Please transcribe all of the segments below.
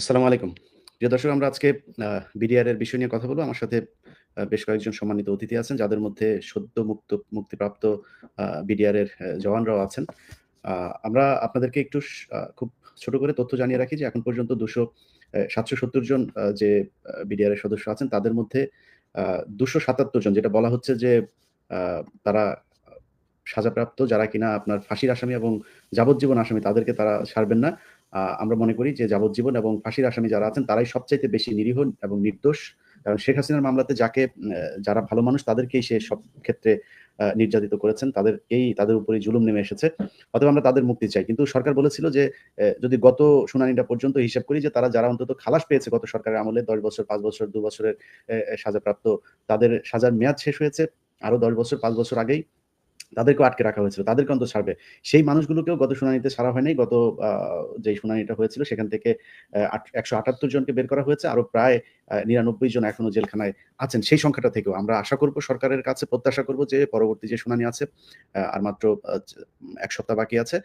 আসসালামু আলাইকুম। প্রিয় দর্শক, আমরা আজকে বিডিআর এর বিষয় নিয়ে কথা বলব। আমার সাথে বেশ কয়েকজন সম্মানিত অতিথি আছেন, যাদের মধ্যে সদ্য মুক্ত, মুক্তিপ্রাপ্ত বিডিআর এর জওয়ানরাও আছেন। আমরা আপনাদেরকে একটু খুব ছোট করে তথ্য জানিয়ে রাখি যে এখন পর্যন্ত ২০০ অ্যা ৭৭০ জন যে বিডিআর এর সদস্য আছেন, তাদের মধ্যে দুশো সাতাত্তর জন, যেটা বলা হচ্ছে যে তারা সাজাপ্রাপ্ত, যারা কিনা আপনার ফাঁসির আসামি এবং যাবজ্জীবন আসামি, তাদেরকে তারা ছাড়বেন না। আমরা মনে করি যে যাবজ্জীবন এবং ফাঁসির আসামি যারা আছেন তারাই সবচাইতে বেশি নিরীহ এবং নির্দোষ। কারণ শেখ হাসিনার মামলাতে যাকে যারা ভালো মানুষ তাদেরকেই সে সব ক্ষেত্রে নির্যাতিত করেছেন। তাদেরকেই তাদের উপরেই জুলুম নেমে এসেছে। অতএব আমরা তাদের মুক্তি চাই। কিন্তু সরকার বলেছিল যে যদি গত শুনানিটা পর্যন্ত হিসাব করি যে তারা যারা অন্তত খালাস পেয়েছে গত সরকারের আমলে ১০ বছর, পাঁচ বছর, দু বছরের সাজাপ্রাপ্ত তাদের সাজার মেয়াদ শেষ হয়েছে আরও ১০ বছর, পাঁচ বছর আগেই। তাদেরকেও আটকে রাখা হয়েছিল। তাদেরকে অন্তত ছাড়বে। সেই মানুষগুলোকেও গত শুনানিতে ছাড়া হয় নাই। গত যেই শুনানিটা হয়েছিল সেখান থেকে একশো আট ১৭৮ জনকে বের করা হয়েছে। আরও প্রায় নিরানব্বই জন এখনও জেলখানায় আছেন। সেই সংখ্যাটা থেকেও আমরা আশা করব, সরকারের কাছে প্রত্যাশা করব যে পরবর্তী যে শুনানি আছে আর মাত্র এক সপ্তাহ বাকি আছে।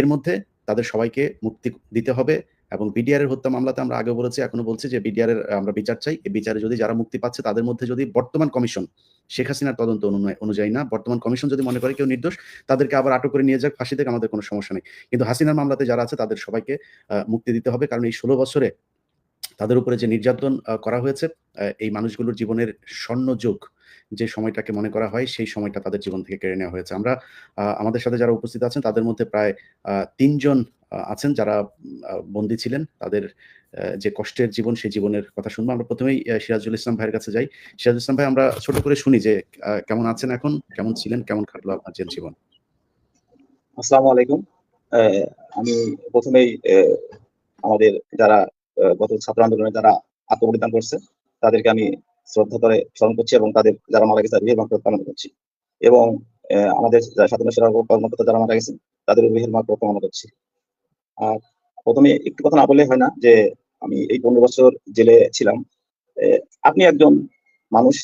এর মধ্যে তাদের সবাইকে মুক্তি দিতে হবে এবং বিডিআর এর হত্যা মামলাতে আমরা আগেও বলেছি, এখনও বলছি যে বিডিআর এর আমরা বিচার চাই। এই বিচারে যদি যারা মুক্তি পাচ্ছে তাদের মধ্যে যদি বর্তমান কমিশন শেখ হাসিনার তদন্ত অনুযায়ী না, বর্তমান কমিশন যদি মনে করে কেউ নির্দোষ তাদেরকে আবার আটক করে নিয়ে যাক ফাঁসি দেক আমাদের কোনো সমস্যা নেই। কিন্তু হাসিনার মামলাতে যারা আছে তাদের সবাইকে মুক্তি দিতে হবে। কারণ এই ১৬ বছরে তাদের উপরে যে নির্যাতন করা হয়েছে এই মানুষগুলোর জীবনের স্বর্ণযুগ যে সময়টাকে মনে করা হয় সেই সময়টা তাদের জীবন থেকে কেড়ে নেওয়া হয়েছে। আমরা আমাদের সাথে যারা উপস্থিত আছেন তাদের মধ্যে প্রায় আ ৩ জন আ আছেন, যারা বন্দী ছিলেন। তাদের যে কষ্টের জীবন, সেই জীবনের কথা শুনব। আমরা প্রথমেই সিরাজুল ইসলাম ভাইয়ের কাছে যাই। সিরাজুল ইসলাম ভাই, আমরা ছোট করে শুনি যে কেমন আছেন এখন? কেমন ছিলেন? কেমন কাটলো আপনার জেল জীবন? আসসালামু আলাইকুম। আমি ১ম এই আমাদের যারা গত ছাত্র আন্দোলনে যারা আত্মবলিদান করছে, তাদেরকে আমি শ্রদ্ধা করে স্মরণ করছি এবং তাদের যারা মারা গেছে রুহের মাগফিরাত কামনা করছি। এবং আমাদের স্বাধীনতা সেনা কর্মকর্তা যারা মারা গেছেন তাদের রুহের মাগফিরাত কামনা করছি। আর ১ম এ একটু কথা না বললে হয় না যে আমি এই ১৫ বছর জেলে ছিলাম। আপনি একজন মানুষ।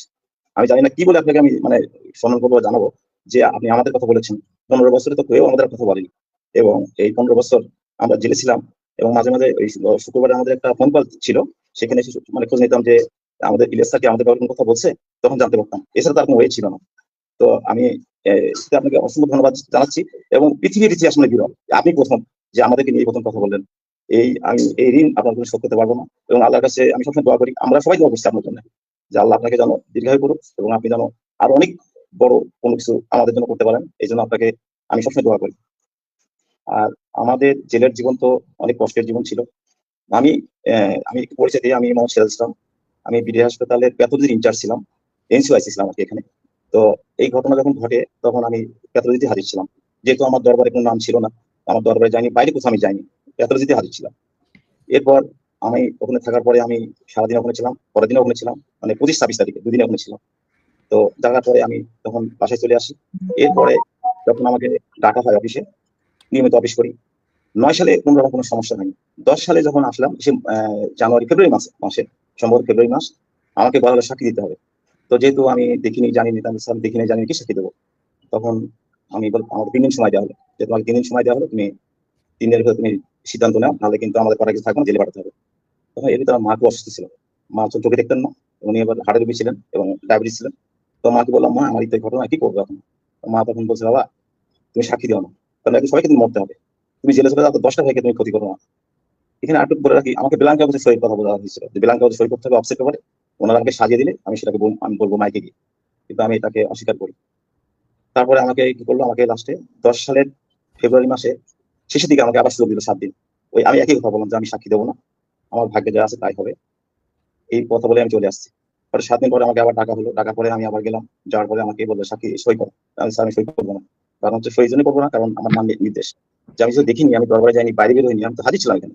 আমি জানি না কি বলে আপনাকে আমি মানে সম্মান করব জানাব যে আপনি আমাদের কথা বলেছেন। ১৫ বছরে তো কেউ আমাদের কথা বলেনি। এবং এই ১৫ বছর আমরা জেলে ছিলাম এবং মাঝে, মাঝে ওই শুক্রবারে আমাদের একটা ফোন কল ছিল। সেখানে মানে খোঁজ নিতাম যে আমাদের স্যার আমাদের কথা বলছে? তখন জানতে পারতাম। এছাড়া তার কোনো ওয়ে ছিল না। তো আমি আপনাকে অসংখ্য ধন্যবাদ জানাচ্ছি এবং পৃথিবীর ইতিহাস মানে বিরল। আপনি প্রথম যে আমাদেরকে নিয়ে প্রথম কথা বললেন। এই আমি, এই ঋণ আপনার জন্য শোধ করতে পারব না। এবং আল্লাহর কাছে আমি সবসময় দোয়া করি। আমরা সবাই দোয়া করছি আপনার জন্য। যে আল্লাহ আপনাকে যেন দীর্ঘায়ু করুক এবং আপনি যেন আরও অনেক বড় কোনো কিছু আমাদের জন্য করতে পারেন। এই জন্য আপনাকে আমি সবসময় দোয়া করি। আর আমাদের জেলের জীবন তো অনেক কষ্টের জীবন ছিল। আমি আমি পরিচয় দিই। আমি মোহাম্মদ সিরাজ ইসলাম। আমি বিডিআর হাসপাতালের প্যাথোলজির ইনচার্জ ছিলাম। এনসিওআইসি ছিলাম আরকি এখানে। তো এই ঘটনা যখন ঘটে তখন আমি প্যাথোলজিতে হাজির ছিলাম। যেহেতু আমার দরবারে কোনো নাম ছিল না। আমার দরবারে যাইনি, বাইরে কোথাও আমি যাইনি। প্যাথোলজিতে হাজির ছিলাম। এরপর আমি ওখানে থাকার পরে আমি সারাদিন ওখানে ছিলাম। পরের দিনও ওখানে ছিলাম। মানে ২৫-২৬ তারিখে ২ দিন ওখানে ছিলাম। তো থাকার পরে আমি তখন বাসায় চলে আসি। এরপরে যখন আমাকে ডাকা হয় অফিসে, নিয়মিত অফিস করি। নয় সালে কোনো রকম কোনো সমস্যা হয়নি। ১০ সালে যখন আসলাম সে জানুয়ারি, ফেব্রুয়ারি মাসে মাসে সম্ভবত ফেব্রুয়ারি মাস আমাকে হলো সাক্ষী দিতে হবে। তো যেহেতু আমি দেখিনি, জানিনি তাহলে স্যার দেখিনি নাই, জানি কি সাক্ষী দেবো তখন আমি বল আমাকে ৩ দিন সময় দেওয়া হলো। যে তোমাকে 3 দিন সময় দেওয়া হলো তুমি ৩ দিনের ভেতরে তুমি সিদ্ধান্ত নাও। নাহলে কিন্তু আমাদের করা কিছু থাকবে জেলে পাঠাতে হবে। তখন এর ভিতরে আমার মা খুব অসুস্থ ছিল। মা চোখে দেখতেন না। উনি এবার হার্টের রোগী ছিলেন এবং ডায়াবেটিস ছিলেন। তো মাকে বললাম, "মা আমার এই ঘটনা কি করব এখন?" মা তখন বলছে, "বাবা তুমি সাক্ষী দিও না। কারণ এখন সবাইকে তুমি মরতে হবে। তুমি জেলে চলে যাও তো ১০ টা ভাইকে তুমি ক্ষতি করো না।" এখানে আরেকটু বলে রাখি আমাকে ব্ল্যাঙ্ক কাগজে সই কথা বলা হয়েছিল। যে কাগজে সই করতে হবে অফসেট পেপারে। ওনারা আমাকে সাজিয়ে দিলে আমি সেটাকে আমি বলব মাইকে গিয়ে। কিন্তু আমি এটাকে অস্বীকার করি। তারপরে আমাকে কি করল? আমাকে লাস্টে ১০ সালের ফেব্রুয়ারি মাসে শেষের দিকে আমাকে আবার সুযোগ দিল সাত দিন। ওই আমি একই কথা বললাম যে আমি সাক্ষী দেবো না। আমার ভাগ্যে যা আছে তাই হবে। এই কথা বলে আমি চলে আসছি। পরে সাত দিন পরে আমাকে আবার ডাকা হলো। ডাকার পরে আমি আবার গেলাম। যাওয়ার পরে আমাকে বলল সাক্ষী সই করো। আমি আমি সই করব না। কারণ হচ্ছে সই এজন্যই করব না কারণ আমার নাম নির্দেশ। যে আমি যদি দেখিনি, আমি দরবারে যাইনি, বাইরে বের হইনি, আমি তো হাজির ছিলাম এখানে।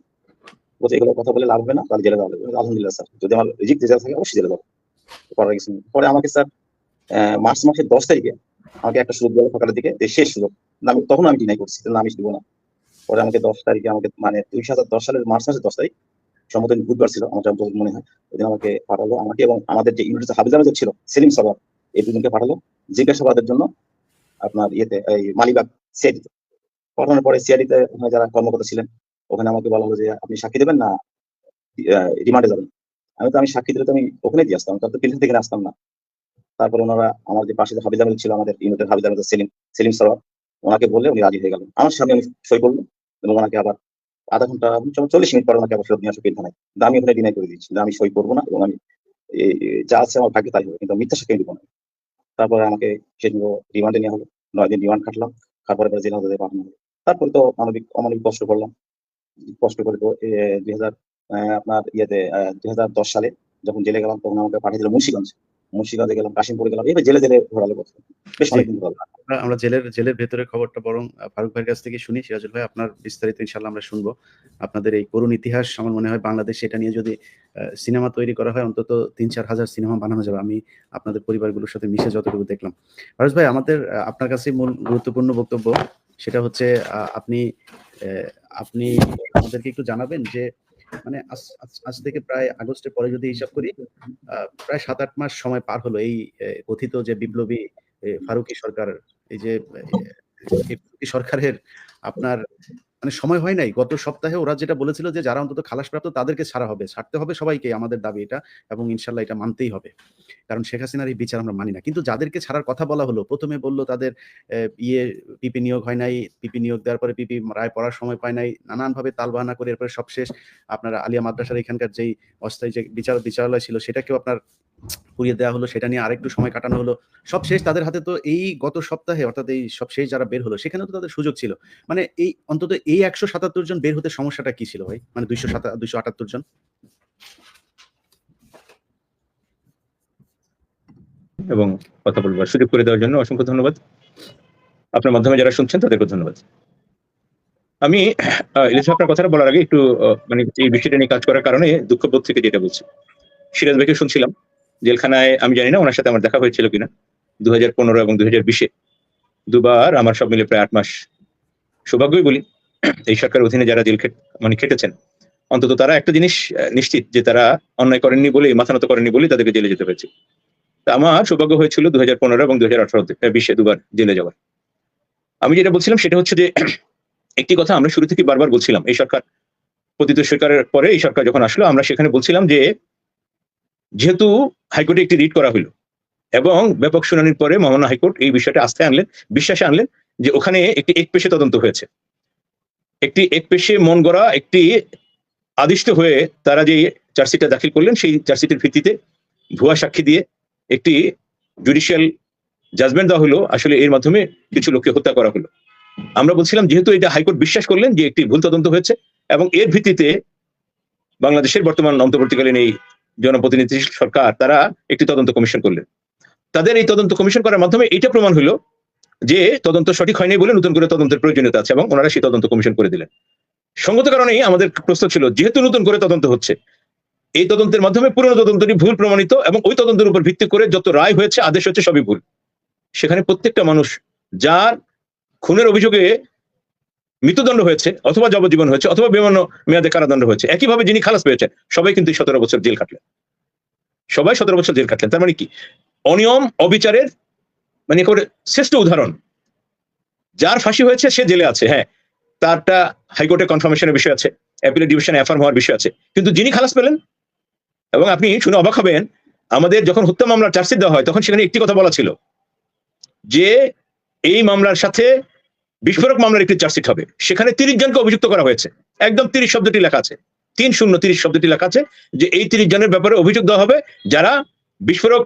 এগুলো কথা বলে লাভ হবে না, তাহলে জেলে। আলহামদুলিল্লাহ স্যার। যদি আমার রিজিক রেজাল্ট থাকে অবশ্যই জেলে যাব। করার কিছু পরে আমাকে স্যার মার্চ মাসের ১০ তারিখে আমাকে একটা সুযোগ দিল সকালের দিকে শেষ সুযোগ। আমি তখন আমি ডিনাই করছি। আমি না। পরে আমাকে ১০ তারিখে আমাকে মানে ২০১০ সালের মার্চ মাসের ১০ তারিখ সম্ভবত বুধবার ছিল আমার মনে হয়। ওইদিন আমাকে পাঠালো আমাকে এবং আমাদের যে ইউনিটের হাফিজা মেজর ছিল সেলিম সরওয়ার এই দুজনকে পাঠালো জিজ্ঞাসাবাদের জন্য আপনার ইয়েতে এই মালিবাগ সিআইডিতে। পাঠানোর পরে সিআইডিতে যারা কর্মকর্তা ছিলেন ওখানে আমাকে বলা হলো যে, আপনি সাক্ষী দেবেন না? রিমান্ডে যাবেন। আমি তো, আমি সাক্ষী দিলে তো আমি ওখানে দিয়ে আসতাম। তার তো পিছন থেকে আসতাম না। তারপর ওনারা আমার যে পাশে হাবিজ আহমেদ ছিল, আমাদের ইউনিটের হাবিজ আহমেদ সেলিম সেলিম সরোয়ার ওনাকে বললে উনি রাজি হয়ে গেলেন। আমার সামনে আমি সই করল এবং ওনাকে আবার আধা ঘণ্টা, চল্লিশ মিনিট পরে ওনাকে আবার ফেরত নিয়ে আসো পিলখানায় আমি ওখানে ডিনাই করে দিচ্ছি আমি সই করব না এবং আমি যা আছে আমার ভাগ্যে তাই হবে, কিন্তু মিথ্যা সাক্ষী দিব না। তারপরে আমাকে সেদিন রিমান্ডে নেওয়া হলো। নয় দিন রিমান্ড কাটলাম তারপরে জেল হাজতে পাঠানো হলো। তারপরে তো মানবিক, অমানবিক কষ্ট করলাম। কষ্ট করে তো দুই হাজার আপনার ইয়েতে দুই হাজার দশ সালে যখন জেলে গেলাম, তখন আমাকে পাঠিয়ে দিল মুন্সিগঞ্জ। মুন্সিগঞ্জে গেলাম, কাশিমপুরে গেলাম, এবার জেলে জেলে ঘোরালে কথা বেশ অনেকদিন ঘোরালো আমরা- জেলের জেলের ভেতরের খবরটা বরং ফারুক ভাইয়ের কাছ থেকে শুনি। সিরাজুল ভাই, আপনার বিস্তারিত ইনশাল্লাহ আমরা শুনব। আপনাদের এই করুণ ইতিহাস আমার মনে হয় বাংলাদেশ এটা নিয়ে যদি সিনেমা তৈরি করা হয়, অন্তত তিন চার হাজার সিনেমা বানানো যাবে। আমি আপনাদের পরিবারগুলোর সাথে মিশে যতটুকু দেখলাম। ফারুজ ভাই, আমাদের আপনার কাছে মূল গুরুত্বপূর্ণ বক্তব্য। সেটা হচ্ছে আপনি আপনি আমাদেরকে একটু জানাবেন যে মানে আজ থেকে প্রায় আগস্টের পরে যদি হিসাব করি প্রায় সাত আট মাস সময় পার হলো এই কথিত যে বিপ্লবী ফারুকি সরকার, এই যে সরকারের আপনার মানে সময় হয় নাই। গত সপ্তাহে ওরা যেটা বলেছিল যে, যারা অন্তত খালাসপ্রাপ্ত তাদেরকে ছাড়া হবে। ছাড়তে হবে সবাইকে আমাদের দাবি এটা এবং ইনশাল্লাহ এটা মানতেই হবে। কারণ শেখ হাসিনার এই বিচার আমরা মানি না। কিন্তু যাদেরকে ছাড়ার কথা বলা হলো, প্রথমে বলল তাদের ইয়ে পিপি নিয়োগ হয় নাই, পিপি নিয়োগ দেওয়ার পরে পিপি রায় পড়ার সময় পায় নাই, নানানভাবে তালবাহানা করে এরপরে সবশেষ আপনার আলিয়া মাদ্রাসার এখানকার যেই অস্থায়ী যে বিচার, বিচারালয় ছিল, সেটাকেও আপনার পুড়িয়ে দেওয়া হলো, সেটা নিয়ে আরেকটু সময় কাটানো হলো। সব শেষ তাদের হাতে তো এই গত সপ্তাহে, অর্থাৎ এই সব শেষ যারা বের হলো সেখানে তো তাদের সুযোগ ছিল। মানে এই অন্তত এই একশো সাতাত্তর জন বের হতে সমস্যাটা কি ছিল ভাই? মানে দুইশো সাতা, দুইশো আটাত্তর জন? এবং কথা বলবার সুযোগ করে দেওয়ার জন্য অসংখ্য ধন্যবাদ। আপনার মাধ্যমে যারা শুনছেন, তাদেরকে ধন্যবাদ। আমি ইলিশ আপনার কথাটা বলার আগে একটু মানে এই বিষয়টা নিয়ে কাজ করার কারণে দুঃখবোধ থেকে যেটা বলছি সিরাজ ভাইকে শুনছিলাম। জেলখানায়, আমি জানি না ওনার সাথে আমার দেখা হয়েছিল কিনা দু হাজার পনেরো এবং দুই হাজার বিশে। দুবার আমার সব মিলে প্রায় আট মাস সৌভাগ্যই বলি, এই সরকার অধীনে যারা জেল মানে খেটেছেন, অন্তত তারা একটা জিনিস নিশ্চিত যে তারা অন্যায় করেননি বলে, মাথা নত করেননি বলে তাদেরকে জেলে যেতে হয়েছে। তা আমার সৌভাগ্য হয়েছিল দু হাজার পনেরো এবং দু হাজার আঠারো বিশে দুবার জেলে যাওয়ার। আমি যেটা বলছিলাম সেটা হচ্ছে যে, একটি কথা আমরা শুরু থেকে বারবার বলছিলাম, এই সরকার, পতিত সরকারের পরে এই সরকার যখন আসলো, আমরা সেখানে বলছিলাম যে যেহেতু হাইকোর্টে একটি রিট করা হলো এবং ব্যাপক শুনানির পরে মহামান্য হাইকোর্ট এই বিষয়টা আস্থায় আনলেন, বিশ্বাসে আনলেন যে ওখানে একটি এক পেশে তদন্ত হয়েছে। একটি এক পেশে মন গড়া, একটি আদিষ্ট হয়ে তারা যে চার্জশিটটা দাখিল করলেন, সেই চার্জশিটের ভিত্তিতে ভুয়া সাক্ষী দিয়ে একটি জুডিশিয়াল জাজমেন্ট দেওয়া হলো। আসলে এর মাধ্যমে কিছু লোককে হত্যা করা হলো। আমরা বলছিলাম, যেহেতু এটা হাইকোর্ট বিশ্বাস করলেন যে একটি ভুল তদন্ত হয়েছে এবং এর ভিত্তিতে বাংলাদেশের বর্তমান অন্তর্বর্তীকালীন এই জনপ্রতিনিধি সরকার, তারা একটি তদন্ত কমিশন করলেন। তাদের এই তদন্ত কমিশন করার মাধ্যমে এটা প্রমাণ হলো যে তদন্ত সঠিক হয়নি বলে নতুন করে তদন্তের প্রয়োজনীয়তা আছে এবং ওনারা সেই তদন্ত কমিশন করে দিলেন। সঙ্গত কারণেই আমাদের প্রশ্ন ছিল, যেহেতু নতুন করে তদন্ত হচ্ছে, এই তদন্তের মাধ্যমে পুরনো তদন্তটি ভুল প্রমাণিত এবং ওই তদন্তের উপর ভিত্তি করে যত রায় হয়েছে, আদেশ হচ্ছে সবই ভুল। সেখানে প্রত্যেকটা মানুষ, যার খুনের অভিযোগে মৃত্যুদণ্ড হয়েছে অথবা যাবজ্জীবন হয়েছে অথবা বিভিন্ন মেয়াদে কারাদণ্ড হয়েছে। একইভাবে যিনি খালাস পেয়েছেন, সবাই কিন্তু সতেরো বছর জেল কাটলেন সবাই সতেরো বছর জেল কাটলেন তার মানে কি? অনিয়ম, অবিচারের মানে একেবারে শ্রেষ্ঠ উদাহরণ। যার ফাঁসি হয়েছে, সে জেলে আছে হ্যাঁ। তারটা হাইকোর্টে কনফার্মেশনের বিষয় আছে অ্যাপিলেট ডিভিশনে অ্যাফার্ম হওয়ার বিষয় আছে। কিন্তু যিনি খালাস পেলেন, এবং আপনি শুনে অবাক হবেন, আমাদের যখন হত্যা মামলার চার্জশিট দেওয়া হয়, তখন সেখানে একটি কথা বলা ছিল যে, এই মামলার সাথে বিস্ফোরক মামলার একটি চার্জশিট হবে। সেখানে তিরিশ জনকে অভিযুক্ত করা হয়েছে। একদম তিরিশ শব্দটি লেখা আছে। তিন শূন্য তিরিশ শব্দটি লেখা আছে যে এই তিরিশ জনের ব্যাপারে অভিযোগ দেওয়া হবে যারা বিস্ফোরক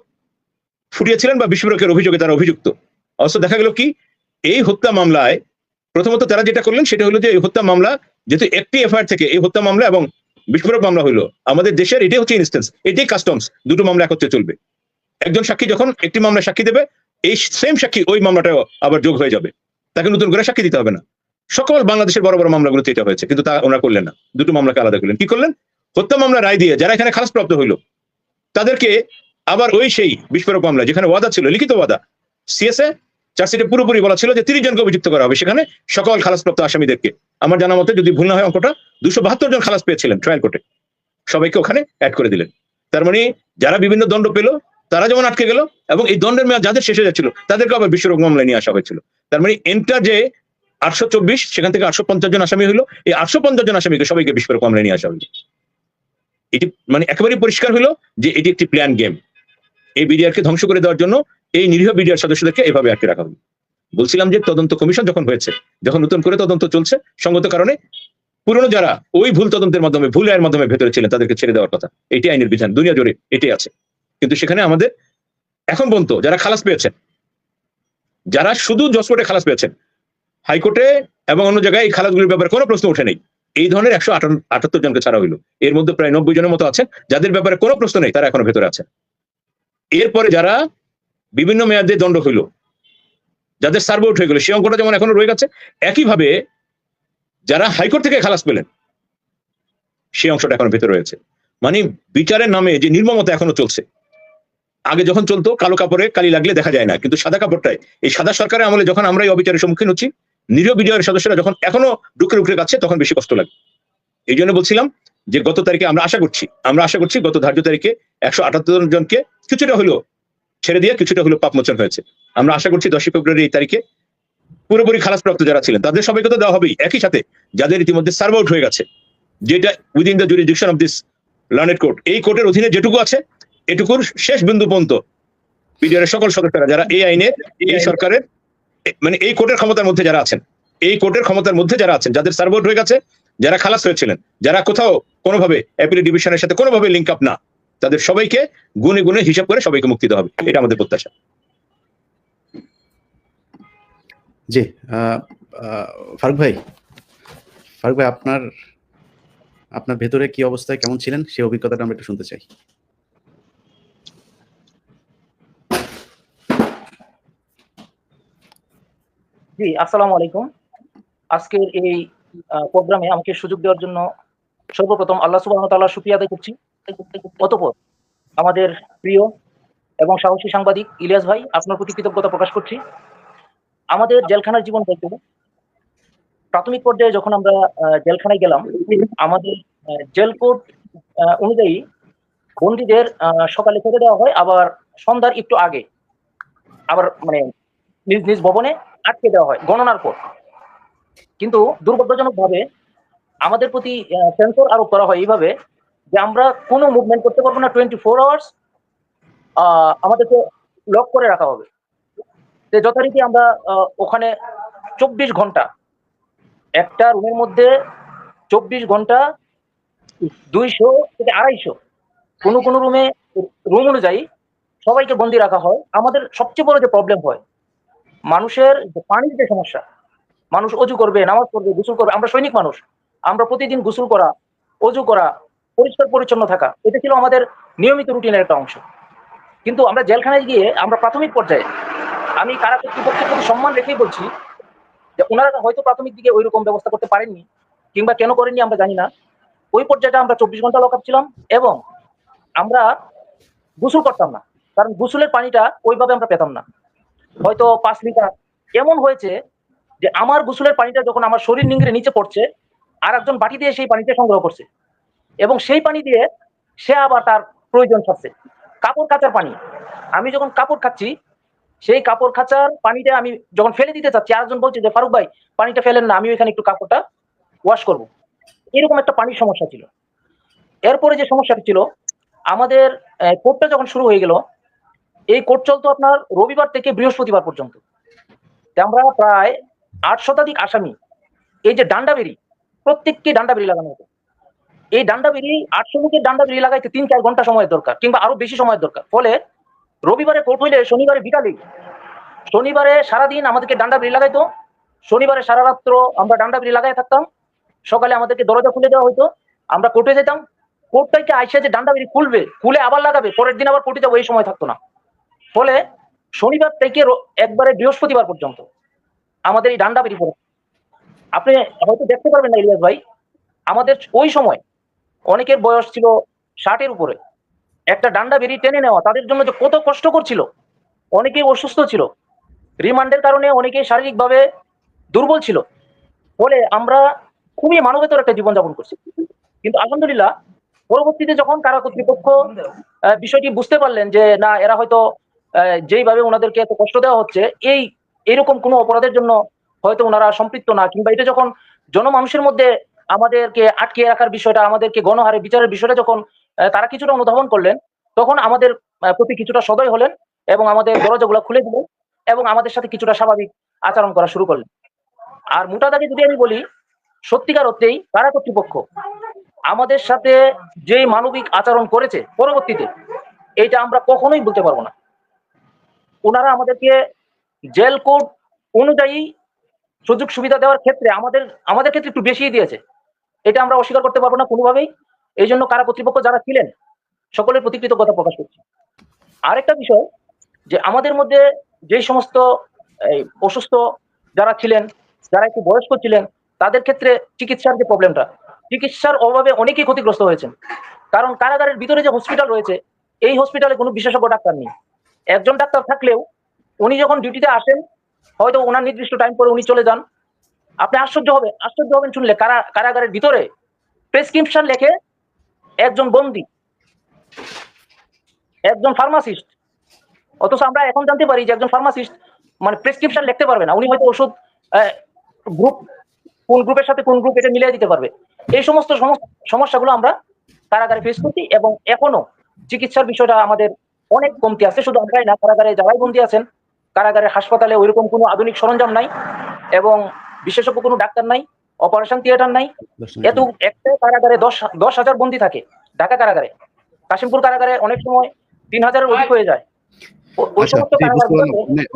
ফুটিয়েছিলেন বা বিস্ফোরকের অভিযোগে তারা অভিযুক্ত। অবশ্য দেখা গেল কি, এই হত্যা মামলায় প্রথমত তারা যেটা করলেন সেটা হলো যে এই হত্যা মামলা, যেহেতু একটি এফআইআর থেকে এই হত্যা মামলা এবং বিস্ফোরক মামলা হলো, আমাদের দেশের এটাই হচ্ছে ইনস্টেন্স এটাই কাস্টমস দুটো মামলা একত্রে চলবে। একজন সাক্ষী যখন একটি মামলা সাক্ষী দেবে, এই সেম সাক্ষী ওই মামলাটাও আবার যোগ হয়ে যাবে। তাকে নতুন করে সাক্ষী দিতে হবে না। সকল বাংলাদেশের বড় বড় মামলাগুলোতে এটা হয়েছে, কিন্তু তা ওনারা করলেন না। দুটো মামলাকে আলাদা করলেন। কি করলেন? হত্যা মামলা রায় দিয়ে যারা এখানে খালাসপ্রাপ্ত হইল, তাদেরকে আবার ওই সেই বিস্ফোরক মামলা, যেখানে ওয়াদা ছিল, লিখিত ওয়াদা, সিএসএ চার্জশিটে পুরোপুরি বলা ছিল যে তিরিশ জনকে অভিযুক্ত করা হবে সেখানে সকল খালাসপ্রাপ্ত আসামিদেরকে। আমার জানা মতে যদি ভুল না হয় অঙ্কটা, দুশো বাহাত্তর জন খালাস পেয়েছিলেন ট্রায়াল কোর্টে সবাইকে ওখানে অ্যাড করে দিলেন। তার মানে যারা বিভিন্ন দণ্ড পেল তারা যেমন আটকে গেল এবং এই দণ্ডের মেয়াদ যাদের শেষে যাচ্ছিল, তাদেরকে আবার বিশ্বরোগ মামলায় নিয়ে আসা হয়েছিল। তার মানে এন্টার যে আটশো চব্বিশ, সেখান থেকে আটশো পঞ্চাশ জন আসামি হলো। এই আটশো পঞ্চাশ জন আসামিকে সবাইকে বিস্ফোরক মামলায় নিয়ে আসা হলো এটি মানে একেবারেই পরিষ্কার হলো যে এটি একটি প্ল্যান গেম এই বিডিআর কে ধ্বংস করে দেওয়ার জন্য এই নিরীহ বিডিআর সদস্যদেরকে এভাবে আটকে রাখা হলো। বলছিলাম যে তদন্ত কমিশন যখন হয়েছে, যখন নতুন করে তদন্ত চলছে, সঙ্গত কারণে পুরনো যারা ওই ভুল তদন্তের মাধ্যমে, ভুল আয়ের মাধ্যমে ভেতরে ছিলেন, তাদেরকে ছেড়ে দেওয়ার কথা। এটি আইনের বিধান, দুনিয়া জুড়ে এটি আছে। কিন্তু সেখানে আমাদের এখন পর্যন্ত যারা খালাস পেয়েছেন, যারা শুধু জসকোর্টে খালাস পেয়েছেন, হাইকোর্টে এবং অন্য জায়গায় এই খালাসগুলির ব্যাপারে কোনো প্রশ্ন ওঠে নেই। এই ধরনের একশো আটাত্তর জনকে ছাড়া হইল। এর মধ্যে প্রায় নব্বই জনের মতো আছেন, যাদের ব্যাপারে কোনো প্রশ্ন নেই, তারা এখনও ভেতরে আছেন। এরপরে যারা বিভিন্ন মেয়াদে দণ্ড হইল, যাদের সার্ভ হয়ে গেল, সেই অঙ্কটা যেমন এখনও রয়ে গেছে, একইভাবে যারা হাইকোর্ট থেকে খালাস পেলেন, সেই অংশটা এখনও ভেতরে রয়েছে। মানে বিচারের নামে যে নির্মমতা এখনও চলছে আগে যখন চলতো, কালো কাপড়ে কালি লাগলে দেখা যায় না। কিন্তু সাদা কাপড়টায়, এই সাদা সরকারের আমলে যখন আমরা এই অবিচারের সম্মুখীন হচ্ছি, নিরীহ বিজয়ের সদস্যরা যখন এখনও ডুকরে ডুকরে কাছে তখন বেশি কষ্ট লাগে। এই জন্য বলছিলাম যে গত তারিখে আমরা আশা করছি, আমরা আশা করছি গত ধার্য তারিখে একশো আটাত্তর জনকে কিছুটা হলো ছেড়ে দিয়ে কিছুটা হলো পাপ মোচন হয়েছে। আমরা আশা করছি দশই ফেব্রুয়ারি এই তারিখে পুরোপুরি খালাসপ্রাপ্ত যারা ছিলেন, তাদের সবাইকে তো দেওয়া হবেই। একই সাথে যাদের ইতিমধ্যে সার্ভ আউট হয়ে গেছে, যেটা within the jurisdiction of this learned court এই কোর্টের অধীনে যেটুকু আছে এটুকুর শেষ বিন্দু পর্যন্ত। বিডিআর সকল সদস্যরা যারা এই আইনে এই সরকারের মানে এই কোর্টের ক্ষমতার মধ্যে যারা আছেন এই কোর্টের ক্ষমতার মধ্যে যারা আছেন যাদের সার্ভ আউট হয়ে গেছে যারা খালাস হয়েছিলেন যারা কোথাও কোনোভাবে অ্যাপিলি ডিভিশনের সাথে কোনোভাবে লিঙ্ক আপ না তাদের সবাইকে গুনে গুনে হিসাব করে সবাইকে মুক্তি দেওয়া হবে। এটা আমাদের প্রত্যাশা। জি ফারুক ভাই ফারুক ভাই আপনার আপনার ভেতরে কি অবস্থায় কেমন ছিলেন? সেই অভিজ্ঞতাটা আমরা একটু শুনতে চাই। জি, আসসালামু আলাইকুম। আজকের এই প্রোগ্রামে আমাকে সুযোগ দেওয়ার জন্য সর্বপ্রথম আল্লাহ সুবহানাহু ওয়া তাআলার আদায় করছি। অতঃপর আমাদের প্রিয় এবং সাহসী সাংবাদিক ইলিয়াস ভাই, আপনার প্রতি কৃতজ্ঞতা প্রকাশ করছি। আমাদের জেলখানার জীবন বলতে প্রাথমিক পর্যায়ে যখন আমরা জেলখানায় গেলাম, আমাদের জেল কোড অনুযায়ী বন্দীদের সকালে ছেড়ে দেওয়া হয়। আবার সন্ধ্যার একটু আগে, আবার মানে নিজ নিজ ভবনে আটকে দেওয়া হয় গণনার পর। কিন্তু দুর্ভাগ্যজনক ভাবে আমাদের প্রতি সেন্সর আরোপ করা হয় এইভাবে যে আমরা কোনো মুভমেন্ট করতে পারব না টোয়েন্টি ফোর আওয়ার্স আমাদেরকে লক করে রাখা হবে। যথারীতি আমরা ওখানে চব্বিশ ঘণ্টা, একটা রুমের মধ্যে চব্বিশ ঘণ্টা দুইশো থেকে আড়াইশো কোনো কোনো রুমে, রুম অনুযায়ী সবাইকে বন্দি রাখা হয়। আমাদের সবচেয়ে বড় যে প্রবলেম হয় মানুষের যে পানির যে সমস্যা, মানুষ অজু করবে, নামাজ পড়বে, গোসল করবে, আমরা সৈনিক মানুষ। আমরা প্রতিদিন গোসল করা, অজু করা, পরিষ্কার পরিচ্ছন্ন থাকা, এটা ছিল আমাদের নিয়মিত রুটিনের একটা অংশ। কিন্তু আমরা জেলখানায় গিয়ে আমরা প্রাথমিক পর্যায়ে, আমি কারা কর্তৃপক্ষের প্রতি সম্মান রেখেই বলছি যে ওনারা হয়তো প্রাথমিক দিকে ওই রকম ব্যবস্থা করতে পারেননি, কিংবা কেন করেননি আমরা জানি না। ওই পর্যায়েটা আমরা চব্বিশ ঘণ্টা লক ছিলাম এবং আমরা গোসল করতাম না, কারণ গোসলের পানিটা ওইভাবে আমরা পেতাম না। হয়তো পাঁচ লিটার। এমন হয়েছে যে আমার গোসলের পানিটা যখন আমার শরীর নিংড়ে নিচে পড়ছে আর একজন বাটি দিয়ে সেই পানিটা সংগ্রহ করছে। এবং সেই পানি দিয়ে সে আবার তার প্রয়োজন ছাড়ছে। কাপড় কাচার পানি। আমি যখন কাপড় খাচ্ছি, সেই কাপড় খাঁচার পানিটা আমি যখন ফেলে দিতে চাচ্ছি, আরেকজন বলছে যে, ফারুক ভাই, পানিটা ফেলেন না আমি ওইখানে একটু কাপড়টা ওয়াশ করব। এরকম একটা পানির সমস্যা ছিল। এরপরে যে সমস্যাটা ছিল, আমাদের কোর্টটা যখন শুরু হয়ে গেল এই কোর্ট চলতো আপনার রবিবার থেকে বৃহস্পতিবার পর্যন্ত। আমরা প্রায় আট শতাধিক আসামি, এই যে ডান্ডা বেরি প্রত্যেককে ডান্ডা বেরি লাগানো হতো। এই ডান্ডা বেরি আটশো মুখের ডান্ডা বেরি লাগাইতে তিন চার ঘণ্টা সময়ের দরকার, কিংবা আরও বেশি সময়ের দরকার। ফলে রবিবারে কোর্ট হইলে শনিবারে বিকালে, শনিবারে সারাদিন আমাদেরকে ডান্ডা বেরি লাগাইতো। শনিবারে সারা রাত্র আমরা ডান্ডা বেরি লাগাই থাকতাম। সকালে আমাদেরকে দরজা খুলে দেওয়া হতো আমরা কোর্টে যেতাম কোর্টটাকে আইসে যে ডান্ডা বেরি খুলবে, খুলে আবার লাগাবে, পরের দিন আবার কোর্টে যাব, এই সময় থাকতো না। ফলে শনিবার থেকে একবারে বৃহস্পতিবার পর্যন্ত আমাদের এই ডান্ডা বেরিয়ে পড়ে। আপনি হয়তো দেখতে পারবেন না, ইলিয়াস ভাই। আমাদের ওই সময় অনেকের বয়স ছিল ষাটের উপরে। একটা ডান্ডা বেরিয়ে টেনে নেওয়া তাদের জন্য যে কত কষ্ট করছিল অনেকেই অসুস্থ ছিল। রিমান্ডের কারণে অনেকেই শারীরিকভাবে দুর্বল ছিল। ফলে আমরা খুবই মানবেতর একটা জীবনযাপন করছি। কিন্তু আলহামদুলিল্লাহ, পরবর্তীতে যখন কারা কর্তৃপক্ষ বিষয়টি বুঝতে পারলেন যে না, এরা হয়তো যেইভাবে ওনাদেরকে এত কষ্ট দেওয়া হচ্ছে, এই, এরকম কোনো অপরাধের জন্য হয়তো ওনারা সম্পৃক্ত না, কিংবা এটা যখন জনমানুষের মধ্যে আমাদেরকে আটকে রাখার বিষয়টা, আমাদেরকে গণহারে বিচারের বিষয়টা যখন তারা কিছুটা অনুধাবন করলেন, তখন আমাদের প্রতি কিছুটা সদয় হলেন এবং আমাদের দরজাগুলো খুলে দিলেন এবং আমাদের সাথে কিছুটা স্বাভাবিক আচরণ করা শুরু করলেন। আর মোটা দাগে যদি আমি বলি, সত্যিকার অর্থেই কারা কর্তৃপক্ষ? আমাদের সাথে যে মানবিক আচরণ করেছে, পরবর্তীতে, এটা আমরা কখনোই বলতে পারব না। ওনারা আমাদেরকে জেল কোড অনুযায়ী সুযোগ সুবিধা দেওয়ার ক্ষেত্রে আমাদের আমাদের ক্ষেত্রে একটু বেশিই দিয়েছে। এটা আমরা অস্বীকার করতে পারব না কোনোভাবেই। এই জন্য কারা কর্তৃপক্ষ যারা ছিলেন, সকলের প্রতি কৃতজ্ঞতা প্রকাশ করছি। আরেকটা বিষয়, যে আমাদের মধ্যে যে সমস্ত অসুস্থ যারা ছিলেন, যারা একটু বয়স্ক ছিলেন, তাদের ক্ষেত্রে চিকিৎসার যে প্রবলেমটা, চিকিৎসার অভাবে অনেকেই ক্ষতিগ্রস্ত হয়েছেন। কারণ কারাগারের ভিতরে যে হসপিটাল রয়েছে, এই হসপিটালে কোনো বিশেষজ্ঞ ডাক্তার নেই। একজন ডাক্তার থাকলেও উনি যখন ডিউটিতে আসেন, হয়তো ওনার নির্দিষ্ট টাইম পরে উনি চলে যান। আপনি আশ্চর্য হবে আশ্চর্য হবেন শুনলে, কারা, কারাগারের ভিতরে প্রেসক্রিপশন লেখে একজন বন্দি, একজন ফার্মাসিস্ট অথচ আমরা এখন জানতে পারি যে একজন ফার্মাসিস্ট মানে প্রেসক্রিপশন লিখতে পারবে না। উনি হয়তো ওষুধ গ্রুপ কোন গ্রুপের সাথে কোন গ্রুপ এটা মিলিয়ে দিতে পারবে। এই সমস্ত সমস- সমস্যাগুলো আমরা কারাগারে ফেস করছি এবং এখনও চিকিৎসার বিষয়টা আমাদের অনেক কমতি আছে শুধু আমরাই না কারাগারে যারাই বন্দি আছেন কারাগারে হাসপাতালে ওইরকম কোনো আধুনিক সরঞ্জাম নাই এবং বিশেষজ্ঞ কোনো ডাক্তার নাই অপারেশন থিয়েটার নাই। এত একটা কারাগারে দশ দশ হাজার বন্দি থাকে ঢাকা কারাগারে। কাশিমপুর কারাগারে অনেক সময় তিন হাজারের অধিক হয়ে যায়। আচ্ছা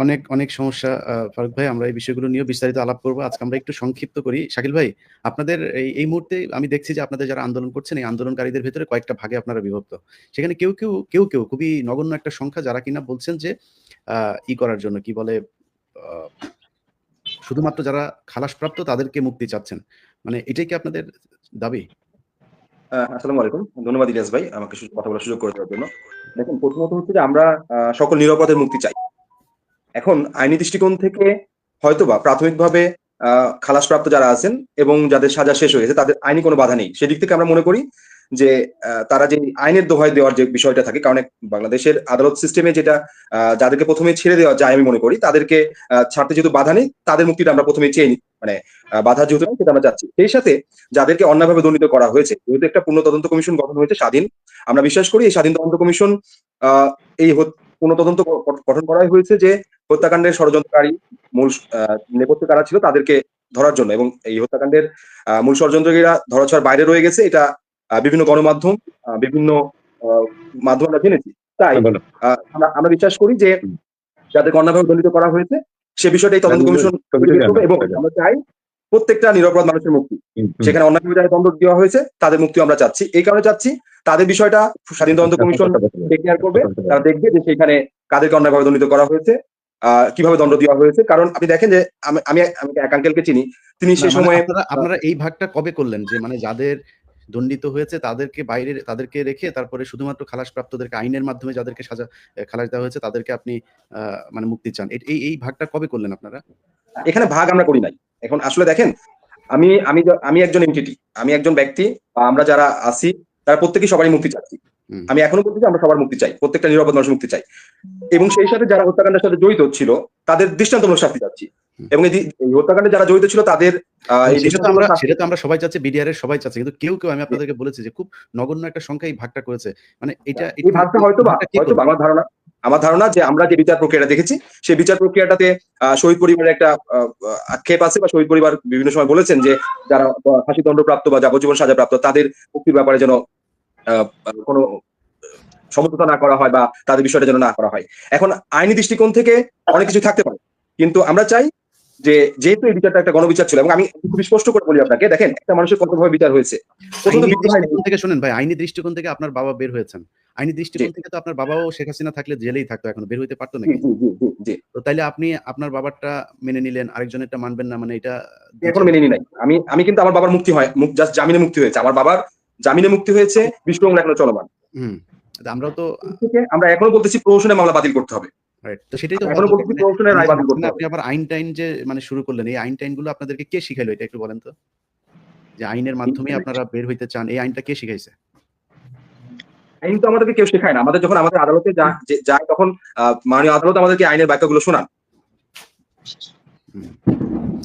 অনেক অনেক সমস্যা ফারুক ভাই আমরা এই বিষয়গুলো নিয়ে বিস্তারিত আলাপ করব। আজকে আমরা একটু সংক্ষিপ্ত করি। শাকিল ভাই আপনাদের এই মুহূর্তে আমি দেখছি যে আপনাদের যারা আন্দোলন করছেন এই আন্দোলনকারীদের ভেতরে কয়েকটা ভাগে আপনারা বিভক্ত। সেখানে কেউ কেউ কেউ কেউ খুবই নগণ্য একটা সংখ্যা যারা কিনা বলছেন যে আহ, ই করার জন্য কি বলে আহ, শুধুমাত্র যারা খালাসপ্রাপ্ত তাদেরকে মুক্তি চাচ্ছেন। মানে এটাই কি আপনাদের দাবি? আসসালামু আলাইকুম। ধন্যবাদ ইলিয়াস ভাই আমাকে কথা বলার সুযোগ করে দেওয়ার জন্য। দেখুন, প্রথমত হচ্ছে যে আমরা সকল নিরাপদের মুক্তি চাই। এখন আইনি দৃষ্টিকোণ থেকে হয়তোবা প্রাথমিকভাবে খালাসপ্রাপ্ত যারা আছেন এবং যাদের সাজা শেষ হয়েছে তাদের আইনি কোনো বাধা নেই। সেদিক থেকে আমরা মনে করি যে তারা যে আইনের দোহাই দেওয়ার যে বিষয়টা থাকে, কারণ বাংলাদেশের আদালত সিস্টেমে যেটা যাদেরকে প্রথমে ছেড়ে দেওয়া যায় আমি মনে করি, তাদেরকে ছাড়তে যেহেতু বাধা নেই, তাদের মুক্তিটা আমরা প্রথমে চেয়ে নিই। মানে বাধা যেহেতু সেটা আমরা চাচ্ছি সেই সাথে যাদেরকে অন্যভাবে দণ্ডিত করা হয়েছে, যেহেতু একটা পূর্ণ তদন্ত কমিশন গঠন হয়েছে, স্বাধীন, আমরা বিশ্বাস করি এই স্বাধীন তদন্ত কমিশন এই পূর্ণ তদন্ত গঠন করাই হয়েছে যে, হত্যাকাণ্ডের ষড়যন্ত্রকারী মূল নেপথ্যে কারা ছিল তাদেরকে ধরার জন্য এবং এই হত্যাকাণ্ডের মূল ষড়যন্ত্রকারীরা ধরাছোঁয়ার বাইরে রয়ে গেছে, এটা বিভিন্ন গণমাধ্যম আহ, বিভিন্ন আহ, মাধ্যম আমরা জেনেছি। তাই আহ, আমরা আমরা বিশ্বাস করি যে যাদের অন্যায়ভাবে দণ্ডিত করা হয়েছে সে বিষয়টা এই তদন্ত কমিশন এবং আমরা চাই প্রত্যেকটা নিরপরাধ মানুষের মুক্তি। সেখানে অন্যায় যারা দণ্ড দেওয়া হয়েছে তাদের মুক্তি আমরা চাচ্ছি। এই কারণে চাচ্ছি তাদের বিষয়টা স্বাধীন তদন্ত কমিশন কেয়ার করবে। তারা দেখবে যে সেখানে কাদেরকে অন্যায়ভাবে দণ্ডিত করা হয়েছে আহ কীভাবে দণ্ড দেওয়া হয়েছে। কারণ আপনি দেখেন যে আমি আমি আমি এক আঙ্কেলকে চিনি। তিনি সে মানে সময়ে আপনারা এই ভাগটা কবে করলেন? যে মানে যাদের দণ্ডিত হয়েছে, তাদেরকে বাইরে, তাদেরকে রেখে তারপরে শুধুমাত্র খালাসপ্রাপ্তদেরকে আইনের মাধ্যমে যাদেরকে সাজা খালাস দেওয়া হয়েছে, তাদেরকে আপনি মানে মুক্তি চান। এই এই ভাগটা কবে করলেন আপনারা? এখানে ভাগ আমরা করি নাই। এখন আসলে দেখেন, আমি আমি আমি একজন এনটিটি, আমি একজন ব্যক্তি, বা আমরা যারা আছি, তারা প্রত্যেকেই সবারই মুক্তি চাচ্ছি। আমি এখনও বলছি আমরা সবার মুক্তি চাই প্রত্যেকটা নিরাপদ মানুষ মুক্তি চাই। এবং সেই সাথে যারা হত্যাকাণ্ডের সাথে জড়িত ছিল তাদের দৃষ্টান্তমূলক শাস্তি চাচ্ছি। এবং এই হত্যাকাণ্ডে যারা জড়িত ছিল তাদের সেটা তো আমরা সবাই চাচ্ছি বিডিআর এর সবাই চাচ্ছে। কিন্তু কেউ কেউ আমি আপনাদেরকে বলেছি যে খুব নগণ্য একটা সংখ্যা এই ভাগটা করেছে। মানে এটা এই ভাগটা হয়তো হয়তো আমার ধারণা আমার ধারণা যে আমরা যে বিচার প্রক্রিয়াটা দেখেছি সেই বিচার প্রক্রিয়াটাতে আহ, শহীদ পরিবারের একটা আক্ষেপ আছে বা শহীদ পরিবার বিভিন্ন সময় বলেছেন যে যারা ফাঁসি দণ্ডপ্রাপ্ত বা যাবজ্জীবন সাজাপ্রাপ্ত তাদের মুক্তির ব্যাপারে যেন কোনো সমঝোতা না করা হয় বা তাদের বিষয়টা যেন না করা হয়। এখন আইনি দৃষ্টিকোণ থেকে অনেক কিছু থাকতে পারে। কিন্তু আমরা চাই যে যেহেতু এই বিচারটা একটা গণবিচার ছিল এবং আমি খুব স্পষ্ট করে বলি আপনাকে দেখেন একটা মানুষের কতভাবে বিচার হয়েছে। থেকে শুনেন ভাই আইনি দৃষ্টিকোণ থেকে আপনার বাবা বের হয়েছেন। আইনি দৃষ্টিকোণ থেকে তো আপনার বাবাও শেখ হাসিনা থাকলে জেলেই থাকতো এখন বের হইতে পারতো নাকি? তো তাইলে আপনি আপনার বাবারটা মেনে নিলেন আরেকজনেরটা মানবেন না মানে এটা এখনও মেনে নি নাই। আমি আমি কিন্তু আমার বাবার মুক্তি হয় জাস্ট জামিনে মুক্তি হয়েছে। আমার বাবার জামিনে মুক্তি হয়েছে বিষ্ণু এখনও চলমান। হুম। তা আমরা এখনও বলতেছি প্রহসনের মামলা বাতিল করতে হবে। তো সেটাই তো আপনি আবার আইন টাইন যে মানে শুরু করলেন এই আইন টাইনগুলো আপনাদেরকে কে শিখাইলো এটা একটু বলেন তো? যে আইনের মাধ্যমে আপনারা বের হইতে চান এই আইনটা কে শিখাইছে? আইন তো আমাদেরকে কেউ শেখায় না। আমাদের যখন আমাদের আদালতে যায় তখন আহ, মাননীয় আদালত আমাদেরকে আইনের ব্যাখ্যাগুলো শোনান। হুম।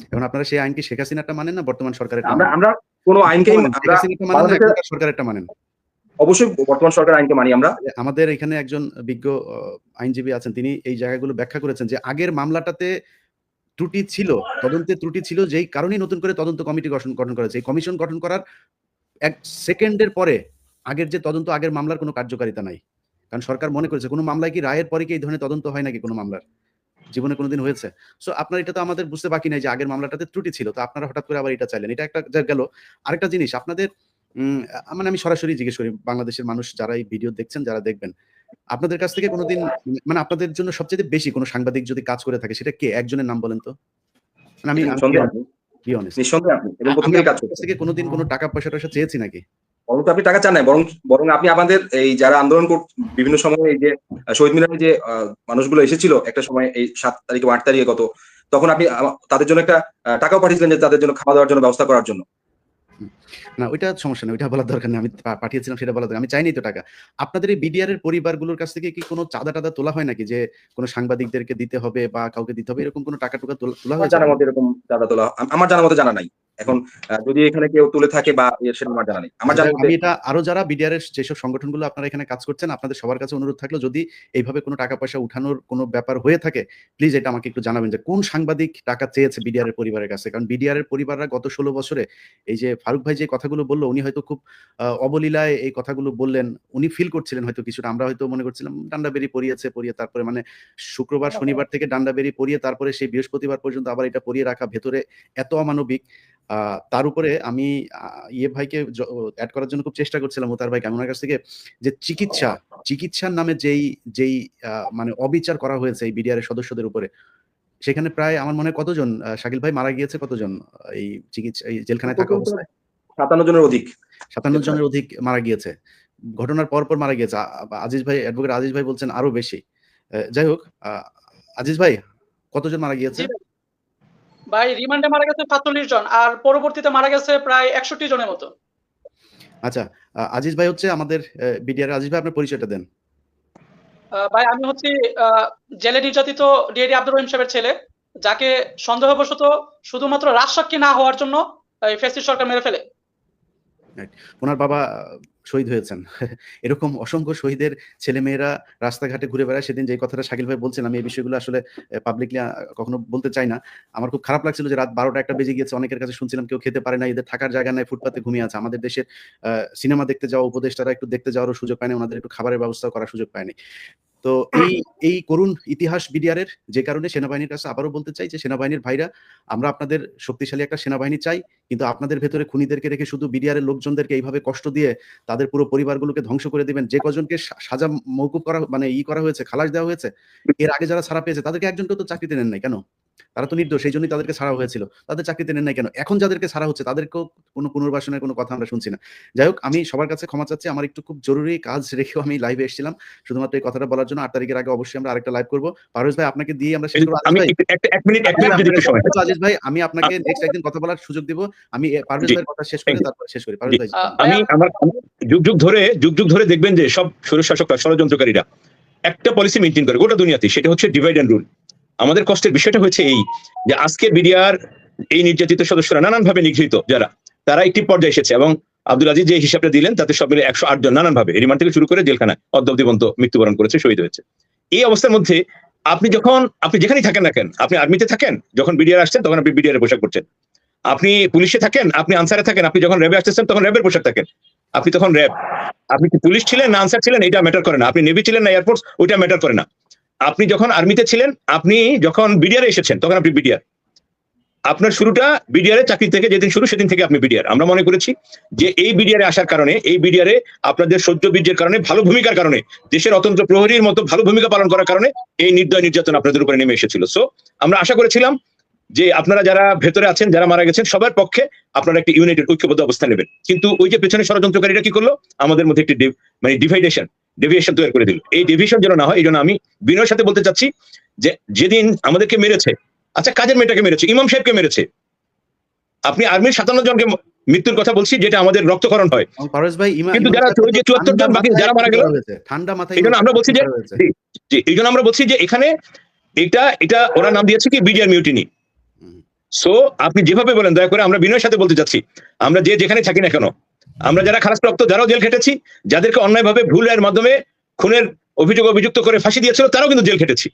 এখন আপনারা সেই আইন কি শেখ হাসিনাটা মানেন না বর্তমান সরকারের আমরা আমরা কোনো আইনকে শেখ হাসিনাটা মানেন অবশ্যই বর্তমান সরকার আইনকে মানি আমরা। আমাদের এখানে একজন বিজ্ঞ আইনজীবী আছেন তিনি এই জায়গাগুলো ব্যাখ্যা করেছেন যে আগের মামলাটাতে ত্রুটি ছিল তদন্তে ত্রুটি ছিল যেই কারণেই নতুন করে তদন্ত কমিটি গঠন গঠন করা হয়েছে এই কমিশন গঠন করার এক সেকেন্ডের পরে আগের যে তদন্ত আগের মামলার কোনো কার্যকারিতা নাই। কারণ সরকার মনে করেছে কোনো মামলায় কি রায়ের পরে কি এই ধরনের তদন্ত হয় নাকি কোনো মামলার? জীবনে কোনোদিন হয়েছে। সো আপনার এটা তো আমাদের বুঝতে বাকি নাই যে আগের মামলাটাতে ত্রুটি ছিল। তো আপনারা হঠাৎ করে আবার এটা চাইলেন। এটা একটা যা গেল। আরেকটা জিনিস আপনাদের মানে আমি সরাসরি জিজ্ঞেস করি বাংলাদেশের মানুষ যারা এই ভিডিও দেখছেন যারা দেখবেন আপনাদের কাছ থেকে কোনোদিন মানে আপনাদের জন্য সবচেয়ে বেশি কোনো সাংবাদিক যদি কাজ করে থাকে সেটা কে? একজনের নাম বলেন তো। মানে আমি কোনোদিন কোনো টাকা পয়সা টয়সা চেয়েছি নাকি? বরং তো আপনি টাকা চান নাই বরং বরং আপনি আমাদের এই যারা আন্দোলন বিভিন্ন সময় এই যে শহীদ মিনারে যে মানুষগুলো এসেছিল একটা সময় এই সাত তারিখে আট তারিখে গত তখন আপনি তাদের জন্য একটা টাকাও পাঠিয়েছিলেন যে তাদের জন্য খাওয়া দাওয়ার জন্য ব্যবস্থা করার জন্য। না ওইটা সমস্যা নেই ওইটা বলার দরকার নেই আমি পাঠিয়েছিলাম সেটা বলার দরকার আমি চাইনি তো টাকা। আপনাদের এই বিডিআর এর পরিবারগুলোর কাছ থেকে কি কোনো চাঁদা টাদা তোলা হয় নাকি? যে কোনো সাংবাদিকদেরকে দিতে হবে বা কাউকে দিতে হবে এরকম কোনো টাকা টুকা তোলা হয়েছে? জানার মতো এরকম জানা তোলা আমার জানার মতো জানা নাই। এখন যদি এখানে কেউ তুলে থাকে বা সেটা আমার জানা নেই। আমার মতো আমি এটা আরও যারা বিডিআর এর যেসব সংগঠনগুলো আপনারা এখানে কাজ করছেন আপনাদের সবার কাছে অনুরোধ থাকল যদি এইভাবে কোনো টাকা পয়সা উঠানোর কোনো ব্যাপার হয়ে থাকে প্লিজ এটা আমাকে একটু জানাবেন যে কোন সাংবাদিক টাকা চেয়েছে বিডিআর এর পরিবারের কাছে? কারণ বিডিআর এর পরিবাররা গত ষোলো বছরে এই যে ফারুক ভাই যে কথাগুলো বলল উনি হয়তো খুব আহ, অবলীলায় এই কথাগুলো বললেন উনি ফিল করছিলেন হয়তো কিছুটা আমরা হয়তো মনে করছিলাম ডান্ডা বেরি পরিয়েছে পরিয়ে তারপরে মানে শুক্রবার শনিবার থেকে ডান্ডা বেরি পরিয়ে তারপরে সেই বৃহস্পতিবার পর্যন্ত আবার এটা পরিয়ে রাখা ভেতরে এত অমানবিক। তার উপরে আমি ইয়ে ভাইকে অ্যাড করার জন্য খুব চেষ্টা করছিলাম তার ভাইকে। আমি ওনার কাছ থেকে যে চিকিৎসা চিকিৎসার নামে যেই যেই আহ, মানে অবিচার করা হয়েছে এই বিডিআর সদস্যদের উপরে সেখানে প্রায় আমার মনে হয় কতজন আহ, শাকিল ভাই মারা গিয়েছে কতজন এই চিকিৎসা এই জেলখানায় থাকা অবস্থায়? সাতান্ন জনের অধিক। সাতান্ন জনের অধিক মারা গিয়েছে। ঘটনার পর পর মারা গিয়েছে। আজিজ ভাই অ্যাডভোকেট আজিজ ভাই বলছেন আরও বেশি। যাই হোক আহ, আজিজ ভাই কতজন মারা গিয়েছে? ভাই। রিমান্ডে মারা গেছে সাতচল্লিশ জন আর পরবর্তীতে মারা গেছে প্রায় একষট্টি জনের মতো। আচ্ছা আজিজ ভাই হচ্ছে আমাদের বিডিআর আজিজ ভাই আপনার পরিচয়টা দেন। ভাই আমি হচ্ছি জেলে নির্যাতিত ডিএডি আব্দুর রহিম সাহেবের ছেলে যাকে সন্দেহবশত শুধুমাত্র রাজসাক্ষী না হওয়ার জন্য ফেসিস সরকার মেরে ফেলে। ওনার বাবা শহীদ হয়েছেন। এরকম অসংখ্য শহীদের ছেলেমেয়েরা রাস্তাঘাটে ঘুরে বেড়ায়। সেদিন যে কথাটা শাকিল ভাই বলছেন আমি এই বিষয়গুলো আসলে পাবলিকলি কখনো বলতে চাই না। আমার খুব খারাপ লাগছিল যে রাত বারোটা একটা বেজে গিয়েছে, অনেকের কাছে শুনছিলাম কেউ খেতে পারে না এদের থাকার জায়গা নাই, ফুটপাতে ঘুমিয়ে আছে। আমাদের দেশের সিনেমা দেখতে যাওয়া, উপদেষ্টারা একটু দেখতে যাওয়ারও সুযোগ পায়নি ওনাদের একটু খাবারের ব্যবস্থা করার সুযোগ পায়নি তো এই এই করুণ ইতিহাস বিডিআরের যে কারণে সেনাবাহিনীর কাছে আবারও বলতে চাই যে সেনাবাহিনীর ভাইরা, আমরা আপনাদের শক্তিশালী একটা সেনাবাহিনী চাই, কিন্তু আপনাদের ভেতরে খুনিদেরকে রেখে শুধু বিডিআরের লোকজনদেরকে এইভাবে কষ্ট দিয়ে তাদের পুরো পরিবারগুলোকে ধ্বংস করে দিবেন। যে কজনকে সাজা মৌকুব করা মানে ই করা হয়েছে, খালাস দেওয়া হয়েছে, এর আগে যারা ছাড়া পেয়েছে, তাদেরকে একজনকে তো চাকরিতে নেন নাই কেন? তারা তো নির্দোষ সেই জন্যই তাদেরকে ছাড়া হয়েছিল। তাদের চাকরিতে নেন নাই কেন? এখন যাদেরকে ছাড়া হচ্ছে তাদেরকেও কোনো পুনর্বাসনের কোনো কথা আমরা শুনছি না। যাই হোক আমি সবার কাছে ক্ষমা চাচ্ছি আমার একটু খুব জরুরি কাজ রেখেও আমি লাইভে এসেছিলাম। শুধুমাত্র এই কথাটা বলার জন্য আট তারিখের আগে অবশ্যই আমরা আরেকটা লাইভ করব। পারভেজ ভাই আপনাকে দিয়ে আমরা শেষ করব। আজিজ ভাই, একটু সময় একটু আজিজ ভাই আমি আপনাকে নেক্সট একদিন কথা বলার সুযোগ দিব। আমি পারভেজ ভাইয়ের কথা শেষ করে তারপর শেষ করি। পারভেজ ভাই। আমি আমার যুগ যুগ ধরে যুগ যুগ ধরে দেখবেন যে সব স্বৈর শাসকরা ষড়যন্ত্রকারীরা একটা পলিসি মেনটেন করে গোটা দুনিয়াতে সেটা হচ্ছে ডিভাইড অ্যান্ড রুল আমাদের কষ্টের বিষয়টা হচ্ছে এই, যে আজকে বিডিআর এই নির্যাতিত সদস্যরা নানানভাবে নিগৃহীত, যারা, তারা একটি পর্যায়ে এসেছে এবং আব্দুল আজিজ যে হিসাবটা দিলেন, তাতে সব মিলে একশো আট জন নানানভাবে রিমান্ড থেকে শুরু করে জেলখানায় অদ্যবদিবন্ত মৃত্যুবরণ করেছে, শহীদ হয়েছে। এই অবস্থার মধ্যে আপনি যখন, আপনি যেখানেই থাকেন না কেন, আপনি আর্মিতে থাকেন, যখন বিডিআর আসছেন, তখন আপনি বিডিআর পোশাক করছেন আপনি পুলিশে থাকেন, আপনি আনসারে থাকেন, আপনি যখন র্যাবে আসতেছেন, তখন র্যাবের পোশাক থাকেন। আপনি তখন র্যাব। আপনি কি পুলিশ ছিলেন না আনসার ছিলেন, এটা ম্যাটার করে না। আপনি নেভি ছিলেন না এয়ারফোর্স ওইটা ম্যাটার করে না। আপনি যখন আর্মিতে ছিলেন, আপনি যখন বিডিআর এসেছেন, তখন আপনি বিডিআর আপনার শুরুটা বিডিআর চাকরি থেকে, যেদিন শুরু সেদিন থেকে আপনি বিডিআর আমরা মনে করেছি যে এই বিডিআর আসার কারণে, এই বিডিআর আপনাদের সহ্য বীর্যের কারণে, ভালো ভূমিকার কারণে, দেশের অতন্ত্র প্রহরীর মতো ভালো ভূমিকা পালন করার কারণে এই নির্দয় নির্যাতন আপনাদের উপরে নেমে এসেছিল। সো আমরা আশা করেছিলাম যে আপনারা যারা ভেতরে আছেন, যারা মারা গেছেন, সবার পক্ষে আপনারা একটি ইউনাইটেড ঐক্যবদ্ধ অবস্থান নেবেন। কিন্তু ওই যে পেছনে ষড়যন্ত্রকারীরা কি করল? আমাদের মধ্যে একটি মানে ডিভাইডেশন ডেভিয়েশন তৈরি করে দিল। এই ডেভিয়েশন যেন না হয় এই জন্য আমি বিনয়ের সাথে বলতে চাচ্ছি যে যেদিন আমাদেরকে মেরেছে আচ্ছা কাজের মেয়েটাকে মেরেছে ইমাম সাহেবকে মেরেছে আপনি আর্মির সাতান্ন জনকে মৃত্যুর কথা বলছি যেটা আমাদের রক্তকরণ হয়। কিন্তু যারা 74 জন বাকি যারা মারা গেল, ঠান্ডা মাথায় এই জন্য আমরা বলছি যে এই জন্য আমরা বলছি যে এখানে এটা এটা ওরা নাম দিয়েছে কি? বিডিআর মিউটিনি সো আপনি যেভাবে বলেন দয়া করে আমরা বিনয়ের সাথে বলতে চাচ্ছি। আমরা যে যেখানে থাকি না কেন আমরা যারা খারাপপ্রাপ্ত যারাও জেল খেটেছি, যাদেরকে অন্যায়ভাবে ভুলের মাধ্যমে খুনের অভিযোগ অভিযুক্ত করে ফাঁসি দিয়েছিল, তারাও কিন্তু জেল খেটেছি।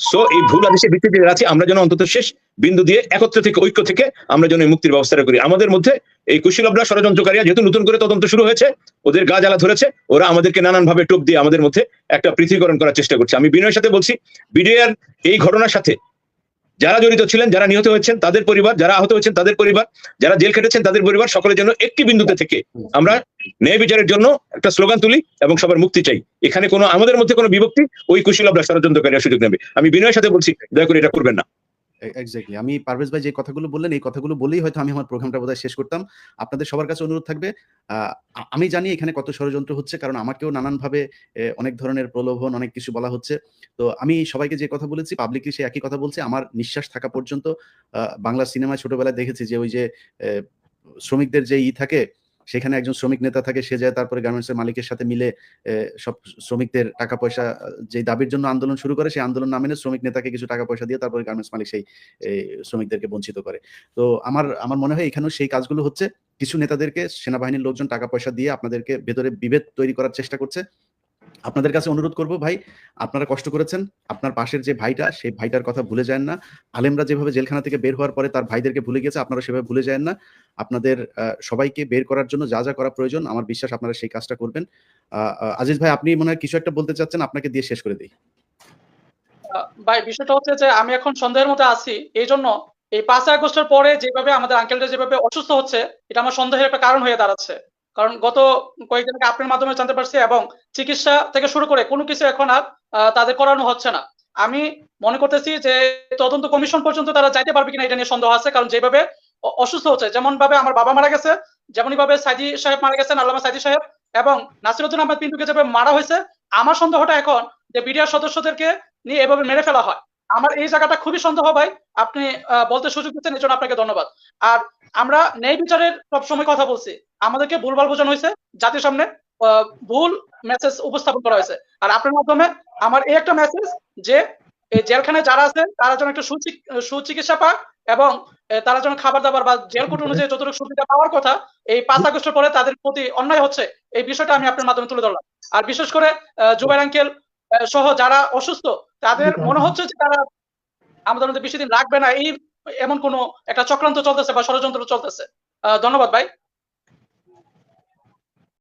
সো এই ভুল আদেশের ভিত্তিতে আছি, আমরা যেন অন্তত শেষ বিন্দু দিয়ে একত্র থেকে, ঐক্য থেকে আমরা যেন এই মুক্তির ব্যবস্থাটা করি। আমাদের মধ্যে এই কুশীলবরা, ষড়যন্ত্রকারীরা যেহেতু নতুন করে তদন্ত শুরু হয়েছে, ওদের গা জ্বালা ধরেছে, ওরা আমাদেরকে নানান ভাবে টোপ দিয়ে আমাদের মধ্যে একটা পৃথিবীকরণ করার চেষ্টা করছে। আমি বিনয়ের সাথে বলছি বিডিআর এই ঘটনার সাথে যারা জড়িত ছিলেন, যারা নিহত হয়েছেন, তাদের পরিবার, যারা আহত হয়েছেন, তাদের পরিবার, যারা জেল খেটেছেন, তাদের পরিবার, সকলের জন্য একটি বিন্দুতে থেকে আমরা ন্যায় বিচারের জন্য একটা স্লোগান তুলি এবং সবার মুক্তি চাই। এখানে কোনো, আমাদের মধ্যে কোনো বিভক্তি, ওই কুশীলবরা ষড়যন্ত্রকারীরা সুযোগ নেবে। আমি বিনয়ের সাথে বলছি, দয়া করে এটা করবেন না। এক্স্যাক্টলি আমি পারভেজ ভাই যে কথাগুলো বললেন, এই কথাগুলো বলেই হয়তো আমি আমার প্রোগ্রামটা বোধহয় শেষ করতাম। আপনাদের সবার কাছে অনুরোধ থাকবে আমি জানি এখানে কত ষড়যন্ত্র হচ্ছে, কারণ আমাকেও নানানভাবে অনেক ধরনের প্রলোভন, অনেক কিছু বলা হচ্ছে। তো আমি সবাইকে যে কথা বলেছি পাবলিকলি সে একই কথা বলছে, আমার নিঃশ্বাস থাকা পর্যন্ত বাংলা সিনেমায় ছোটবেলায় দেখেছি যে ওই যে শ্রমিকদের যে ই থাকে সেখানে একজন শ্রমিক নেতা থাকে, সে যায় তারপরে গার্মেন্টসের মালিকের সাথে মিলে সব শ্রমিকদের টাকা পয়সা যে দাবির জন্য আন্দোলন শুরু করে, সেই আন্দোলন না মেনে শ্রমিক নেতাকে কিছু টাকা পয়সা দিয়ে তারপরে গার্মেন্টস মালিক সেই শ্রমিকদেরকে বঞ্চিত করে। তো আমার আমার মনে হয় এখানেও সেই কাজগুলো হচ্ছে। কিছু নেতাদেরকে সেনাবাহিনীর লোকজন টাকা পয়সা দিয়ে আপনাদেরকে ভেতরে বিভেদ তৈরি করার চেষ্টা করছে। আপনাদের কাছে অনুরোধ করব ভাই, আপনারা কষ্ট করেছেন। আপনার পাশের যে ভাইটা, সেই ভাইটার কথা ভুলে যান না। আলেমরা যেভাবে জেলখানা থেকে বের হওয়ার পরে তার ভাইদেরকে ভুলে গেছে, আপনারা সেভাবে ভুলে যান না। আপনাদের সবাইকে বের করার জন্য যা যা করা প্রয়োজন, আমার বিশ্বাস আপনারা সেই কাজটা করবেন। আজিজ ভাই, আপনি মনে হয় কিছু একটা বলতে চাচ্ছেন, আপনাকে দিয়ে শেষ করে দিই। ভাই, বিষয়টা হচ্ছে যে আমি এখন সন্দেহের মধ্যে আছি এই জন্য এই পাঁচ আগস্টের পরে যেভাবে আমাদের আঙ্কেলটা যেভাবে অসুস্থ হচ্ছে, এটা আমার সন্দেহের একটা কারণ হয়ে দাঁড়াচ্ছে। কারণ গত কয়েকদিন আগে আপনার মাধ্যমে জানতে পারছি এবং চিকিৎসা থেকে শুরু করে কোনো কিছু এখন আর তাদের করানো হচ্ছে না। আমি মনে করতেছি যে তদন্ত কমিশন পর্যন্ত তারা যাইতে পারবে কিনা এটা নিয়ে সন্দেহ আছে, কারণ যেভাবে অসুস্থ হচ্ছে যেমন ভাবে আমার বাবা মারা গেছে যেমনই ভাবে সাইদি সাহেব মারা গেছেন, আল্লামা সাইদি সাহেব, এবং নাসিরুদ্দিন আহমেদ পিন্টুকে যেভাবে মারা হয়েছে, আমার সন্দেহটা এখন যে বিডিআর সদস্যদেরকে নিয়ে এভাবে মেরে ফেলা হয়। আমার এই জায়গাটা খুবই সন্দেহ ভাই, আপনি বলতে সুযোগ দিচ্ছেন এই জন্য আপনাকে ধন্যবাদ। আর আমরা ন্যায় বিচারের সবসময় কথা বলছি। আমাদেরকে ভুলভাল বোঝানো হয়েছে জাতির সামনে ভুল মেসেজ উপস্থাপন করা হয়েছে। আর আপনার মাধ্যমে আমার এই একটা মেসেজ যে এই জেলখানায় যারা আছে তারা যেন একটু সুচিকিৎসা পাক এবং তারা যেন খাবার দাবার বা জেল কোর্ট অনুযায়ী যতটুকু সুবিধা পাওয়ার কথা এই পাঁচ আগস্টের পরে তাদের প্রতি অন্যায় হচ্ছে এই বিষয়টা আমি আপনার মাধ্যমে তুলে ধরলাম। আর বিশেষ করে জুবাইর আঙ্কেল সহ যারা অসুস্থ তাদের মনে হচ্ছে যে তারা আমাদের মধ্যে বেশি দিন রাখবে না এই এমন কোনো একটা চক্রান্ত চলতেছে বা ষড়যন্ত্র চলতেছে। ধন্যবাদ ভাই।